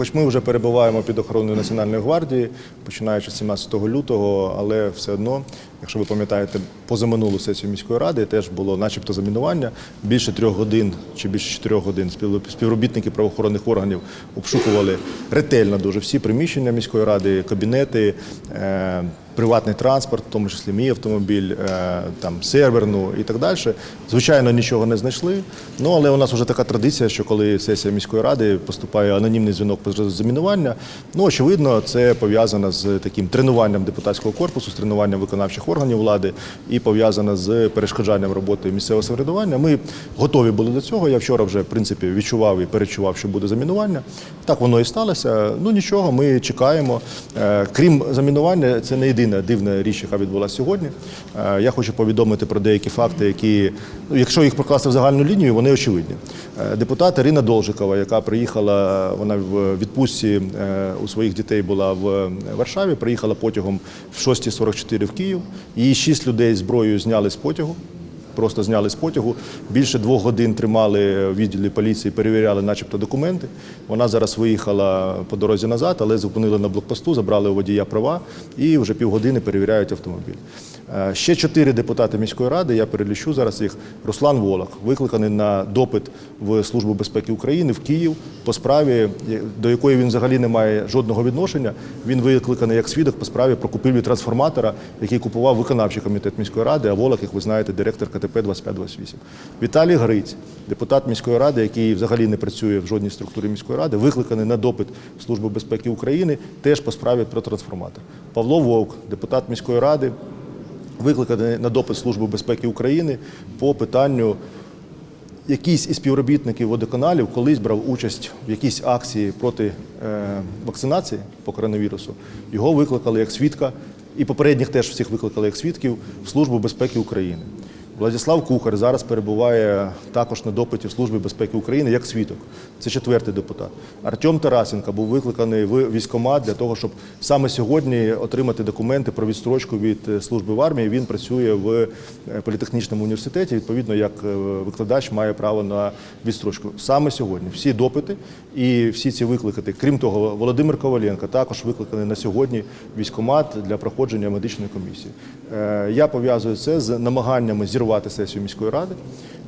Хоч ми вже перебуваємо під охороною Національної гвардії, починаючи з 17 лютого, але все одно, якщо ви пам'ятаєте, позаминулу сесію міської ради теж було начебто замінування. Більше трьох годин чи більше чотирьох годин спів- співробітники правоохоронних органів обшукували ретельно дуже всі приміщення міської ради, кабінети, е, приватний транспорт, в тому числі мій автомобіль, е, там серверну і так далі. Звичайно, нічого не знайшли. Ну але у нас вже така традиція, що коли сесія міської ради поступає анонімний дзвінок про замінування, ну очевидно, це пов'язано з таким тренуванням депутатського корпусу, з тренуванням виконавчих органів влади і пов'язано з перешкоджанням роботи місцевого самоврядування. Ми готові були до цього. Я вчора вже в принципі відчував і перечував, що буде замінування. Так воно і сталося. Ну нічого, ми чекаємо. Е, Крім замінування, це не єдина дивна річ, яка відбулася сьогодні. Е, Я хочу повідомити про деякі факти, які, ну, якщо їх прокласти в загальну лінію, вони очевидні. Е, Депутат Ірина Должикова, яка приїхала, вона в відпустці е, у своїх дітей була в Варшаві, приїхала потягом в 6.44 в Київ. Її шість людей зброєю зняли з потягу. Просто зняли з потягу. Більше двох годин тримали в відділі поліції, перевіряли, начебто, документи. Вона зараз виїхала по дорозі назад, але зупинили на блокпосту, забрали у водія права і вже півгодини перевіряють автомобіль. Е, Ще чотири депутати міської ради, я перелічу зараз їх. Руслан Волок, викликаний на допит в Службу безпеки України в Київ по справі, до якої він взагалі не має жодного відношення. Він викликаний як свідок по справі про купівлю трансформатора, який купував виконавчий комітет міської ради, а Волок, як ви знаєте, директор КТП 2528. Віталій Гриць, депутат міської ради, який взагалі не працює в жодній структурі міської ради, викликаний на допит в Службу безпеки України теж по справі про трансформатор. Павло Вовк, депутат міської ради, викликаний на допит Служби безпеки України по питанню. Якийсь із співробітників водоканалів колись брав участь в якійсь акції проти е, вакцинації по коронавірусу. Його викликали як свідка, і попередніх теж всіх викликали як свідків в Службу безпеки України. Владислав Кухар зараз перебуває також на допиті в Службі безпеки України як свідок. Це четвертий депутат. Артем Тарасенко був викликаний в військкомат для того, щоб саме сьогодні отримати документи про відстрочку від е, служби в армії. Він працює в е, політехнічному університеті. Відповідно, як е, викладач має право на відстрочку. Саме сьогодні всі допити і всі ці викликати. Крім того, Володимир Коваленко також викликаний на сьогодні в військкомат для проходження медичної комісії. Я пов'язую це з намаганнями зірвати сесію міської ради.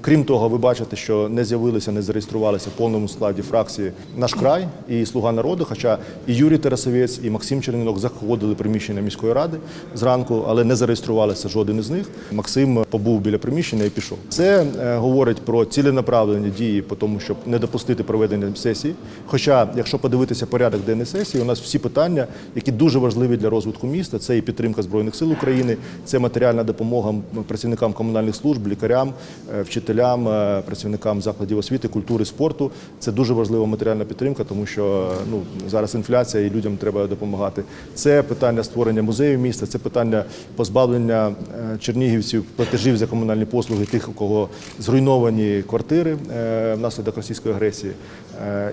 Крім того, ви бачите, що не з'явилися, не зареєструвалися в повному складі фракції наш край і Слуга народу. Хоча і Юрій Тарасовець, і Максим Чернінок заходили приміщення міської ради зранку, але не зареєструвалися жоден із них. Максим побув біля приміщення і пішов. Це е, говорить про ціленаправлені дії по тому, щоб не допустити проведення сесії. Хоча, якщо подивитися порядок денний сесії, у нас всі питання, які дуже важливі для розвитку міста, це і підтримка збройних сил України, це матеріальна допомога працівникам комунальних служб, лікарям, е, вчителям, е, працівникам закладів освіти, культури, спорту. Це дуже важлива матеріальна підтримка, тому що ну зараз інфляція і людям треба допомагати. Це питання створення музею міста, це питання позбавлення е, чернігівців платежів за комунальні послуги, тих, у кого зруйновані квартири е, внаслідок російської агресії, Е,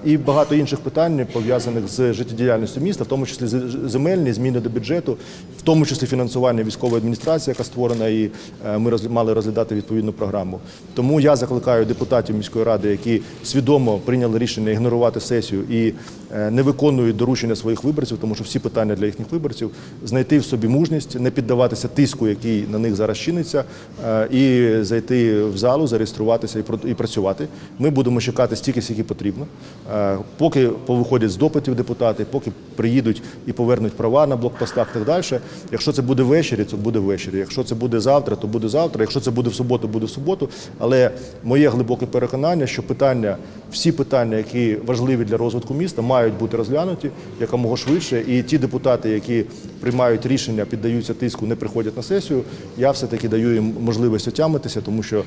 і багато інших питань пов'язаних з життєдіяльністю міста, в тому числі земельні зміни до бюджету, в тому числі фінансування військової адміністрації, яка створена, і е, ми мали розглядати відповідну програму. Тому я закликаю депутатів міської ради, які свідомо прийняли рішення ігнорувати сесію і е, не виконують доручення своїх виборців, тому що всі питання для їхніх виборців, знайти в собі мужність, не піддаватися тиску, який на них зараз чиниться, е, і зайти в залу, зареєструватися і працювати. Ми будемо чекати стільки, скільки потрібно. Е, Поки повиходять з допитів депутати, поки приїдуть і повернуть права на блокпостах, і так далі. Якщо це буде ввечері, то буде ввечері. Якщо це буде завтра, то буде завтра. Якщо це буде в суботу, буде в суботу. Але моє глибоке переконання, що питання, всі питання, які важливі для розвитку міста, мають бути розглянуті якомога швидше. І ті депутати, які приймають рішення, піддаються тиску, не приходять на сесію. Я все таки даю їм можливість отямитися, тому що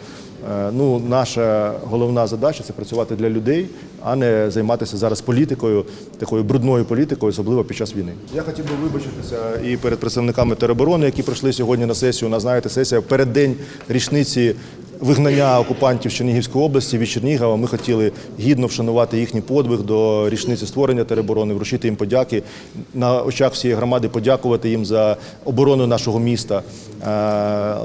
е, ну наша головна задача це працювати для людей, а не займатися зараз політикою, такою брудною політикою, особливо під час війни. Я хотів би вибачитися і перед представниками тероборони, які прийшли сьогодні на сесію. На знаєте, сесія в переддень річниці вигнання окупантів Чернігівської області від Чернігова. Ми хотіли гідно вшанувати їхній подвиг до річниці створення тероборони, вручити їм подяки на очах всієї громади, подякувати їм за оборону нашого міста. Е,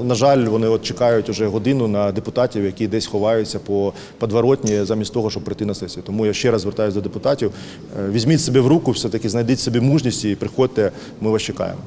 На жаль, вони от чекають уже годину на депутатів, які десь ховаються по подворотні, замість того, щоб прийти на сесію. Тому я ще раз звертаюся до депутатів. Е, Візьміть себе в руку, все таки знайдіть собі мужність і приходьте. Ми вас чекаємо.